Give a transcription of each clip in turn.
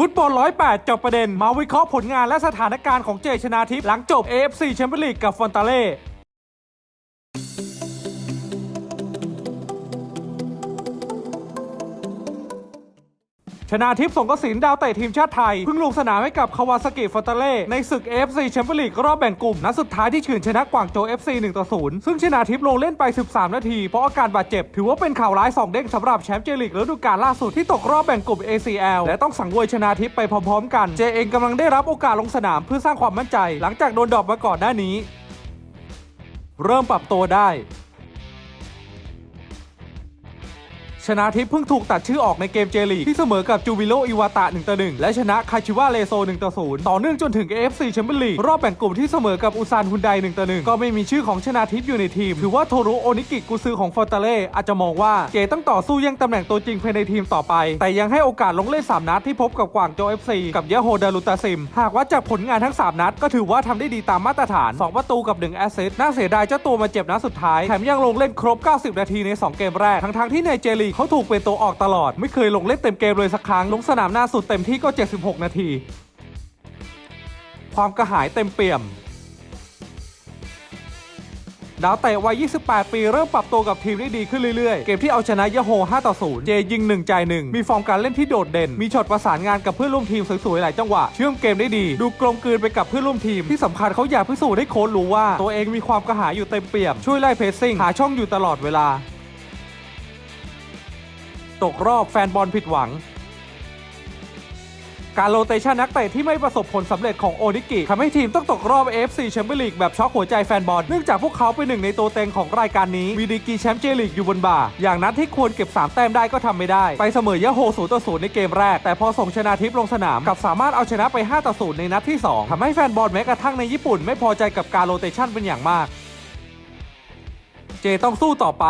ฟุตบอล 108 จบประเด็น มาวิเคราะห์ผลงานและสถานการณ์ของเจชนาทิพย์หลังจบ AFC แชมเปี้ยนลีกกับฟอนตาเล่ ชนาทิพย์สงกสินดาวเตะทีมชาติไทยเพิ่งลงสนามให้กับคาวาซากิฟอนตเล่ในศึก AFC แชมเปี้ยนลีกรอบแบ่งกลุ่มนัดสุดท้ายที่เฉือนชนะกวางโจ FC 1ต่อ0ซึ่งชนาทิพย์ลงเล่นไป 13 นาที เพราะอาการบาดเจ็บ ถือว่าเป็นข่าวร้าย 2 เด้งสำหรับแชมป์เจลีกฤดูกาลล่าสุดที่ตกรอบแบ่งกลุ่ม ACL และต้องสังเวยชนาทิพย์ไปพร้อมๆ กันเจเองกำลังได้รับโอกาสลงสนามเพื่อสร้างความมั่นใจ หลังจากโดนดรอปมาก่อนหน้านี้ เริ่มปรับตัวได้ ชนะทิพย์เพิ่งถูกตัดชื่อออกในเกมเจลีกที่เสมอกับจูบิโลอิวาตะ1ต่อ1และชนะคาชิวาเลโซ1ต่อ0ต่อเนื่องจนถึง AFC แชมเปี้ยนลีกรอบแบ่งกลุ่มที่เสมอกับอุซานฮุนได1ต่อ1ก็ไม่มีชื่อของชนะทิพย์อยู่ในทีม ถือว่าโทรุโอนิกิกุซือของฟอร์ตาเล่อาจจะมองว่าเจต้องต่อสู้แย่งตำแหน่งตัวจริงภายในทีมต่อไป แต่ยังให้โอกาสลงเล่น3นัดที่พบกับกวางโจ FC กับยะโฮดารุตาซิม หากว่าจากผลงานทั้ง 3 นัด ก็ถือว่าทำได้ดีตามมาตรฐาน 2 ประตูกับ 1 แอสซิสต์น่าเสียดายเจ้าตัวมาเจ็บนัดสุดท้าย แถมยังลงเล่นครบ 90 นาทีใน 2 เกมแรก ทั้งๆที่ในเจลีกเขาถูกเป็นตัวออกตลอด ไม่เคยลงเล่นเต็มเกมเลยสักครั้ง ลงสนามหน้าสุดเต็มที่ก็ 76 นาที ความกระหายเต็มเปี่ยม ดาวเตะวัย 28 ปีเริ่มปรับตัวกับทีมได้ดีขึ้นเรื่อยๆ เกมที่เอาชนะยะโฮ 5 ต่อ 0 เจยิง 1 จ่าย 1 มีฟอร์มการเล่นที่โดดเด่น มีช็อตประสานงานกับเพื่อนร่วมทีมสวยๆ หลายจังหวะ เชื่อมเกมได้ดี ดูกลมกลืนไปกับเพื่อนร่วมทีม ที่สำคัญเขาอยากพิสูจน์ให้โค้ชรู้ว่า ตัวเองมีความกระหายอยู่เต็มเปี่ยม ช่วยไล่เพสซิ่ง หาช่องอยู่ตลอดเวลา ตกรอบแฟนบอลผิดหวัง การโรเตชันนักเตะที่ไม่ประสบผลสำเร็จของโอนิกิทำให้ทีมต้องตกรอบ AFC แชมเปี้ยนลีกแบบช็อกหัวใจแฟนบอลเนื่องจากพวกเขาเป็นหนึ่งในตัวเต็งของรายการนี้มีดีกีแชมป์เจลีกอยู่บนบ่า อย่างนัดที่ควรเก็บ 3 แต้มได้ก็ทำไม่ได้ ไปเสมอยะโฮ0ต่อ0ในเกมแรก แต่พอส่งชนะทิพย์ลงสนามกลับสามารถเอาชนะไป5ต่อ0ในนัดที่ 2ทำให้แฟนบอลแม้กระทั่งในญี่ปุ่น ไม่พอใจกับการโรเตชันเป็นอย่างมาก เจต้องสู้ต่อไป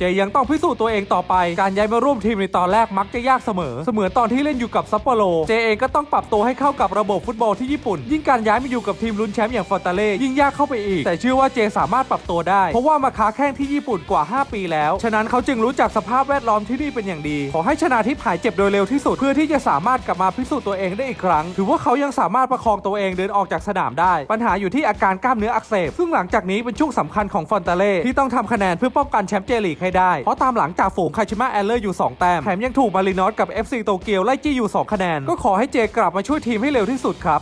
เจยังต้องพิสูจน์ตัวเองต่อไป การย้ายมาร่วมทีมในตอนแรกมักจะยากเสมอ เสมือนตอนที่เล่นอยู่กับซัปโปโร เจเองก็ต้องปรับตัวให้เข้ากับระบบฟุตบอลที่ญี่ปุ่น ยิ่งการย้ายมาอยู่กับทีมลุ้นแชมป์อย่างฟอนตาเล่ยิ่งยากเข้าไปอีก แต่เชื่อว่าเจสามารถปรับตัวได้ เพราะว่ามาค้าแข้งที่ญี่ปุ่นกว่า 5 ปีแล้ว ฉะนั้นเขาจึงรู้จักสภาพแวดล้อมที่นี่เป็นอย่างดี ขอให้ชนะทิพหายเจ็บโดยเร็วที่สุดเพื่อที่จะสามารถกลับมาพิสูจน์ตัวเองได้อีกครั้ง ถือว่าเขายังสามารถประคองตัวเองเดินออกจากสนามได้ ปัญหาอยู่ที่อาการกล้ามเนื้ออักเสบ ซึ่งหลังจากนี้เป็นช่วงสำคัญของฟอนตาเล่ที่ต้องทำคะแนนเพื่อป้องกันแชมป์เจลีกให้ได้ เพราะตามหลังจากฝูงคาชิมะแอลเลอร์อยู่ 2 แต้ม แถมยังถูกมารินอสกับ FC โตเกียวไล่จี้อยู่ 2 คะแนน ก็ขอให้เจกลับมาช่วยทีมให้เร็วที่สุดครับ